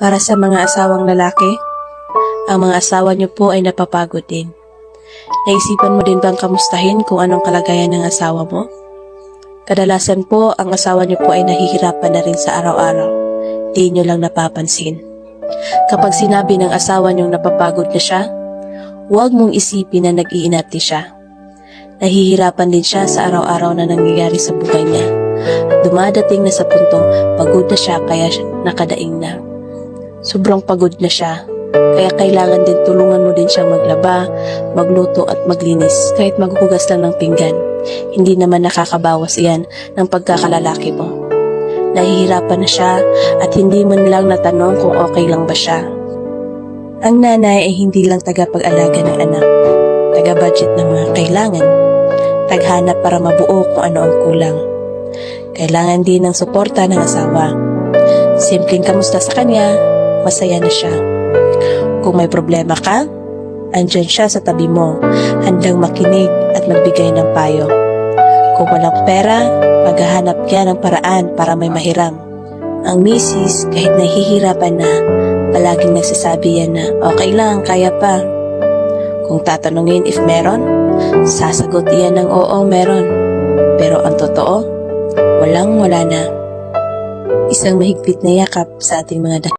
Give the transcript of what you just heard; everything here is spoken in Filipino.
Para sa mga asawang lalaki, ang mga asawa niyo po ay napapagod din. Naisipan mo din bang kamustahin kung anong kalagayan ng asawa mo? Kadalasan po, ang asawa niyo po ay nahihirapan na rin sa araw-araw. Di niyo lang napapansin. Kapag sinabi ng asawa niyong napapagod na siya, huwag mong isipin na nag-iinati siya. Nahihirapan din siya sa araw-araw na nangyayari sa buhay niya. At dumadating na sa puntong pagod na siya kaya nakadaing na. Sobrang pagod na siya. Kaya kailangan din tulungan mo din siyang maglaba, magluto at maglinis kahit maghugas lang ng pinggan. Hindi naman nakakabawas iyan ng pagkakalalaki mo. Nahihirapan na siya at hindi mo lang natanong kung okay lang ba siya. Ang nanay ay hindi lang tagapag-alaga ng anak, taga-budget ng mga kailangan, taghanap para mabuo kung ano ang kulang. Kailangan din ng suporta ng asawa. Simpleng kamusta sa kanya, masaya na siya. Kung may problema ka, andyan siya sa tabi mo, handang makinig at magbigay ng payo. Kung walang pera, maghahanap yan ng paraan para may mahiram. Ang misis, kahit nahihirapan na, palaging nagsasabi yan na okay lang, kaya pa. Kung tatanungin if meron, sasagot yan ng oo, meron. Pero ang totoo, walang wala na. Isang mahigpit na yakap sa ating mga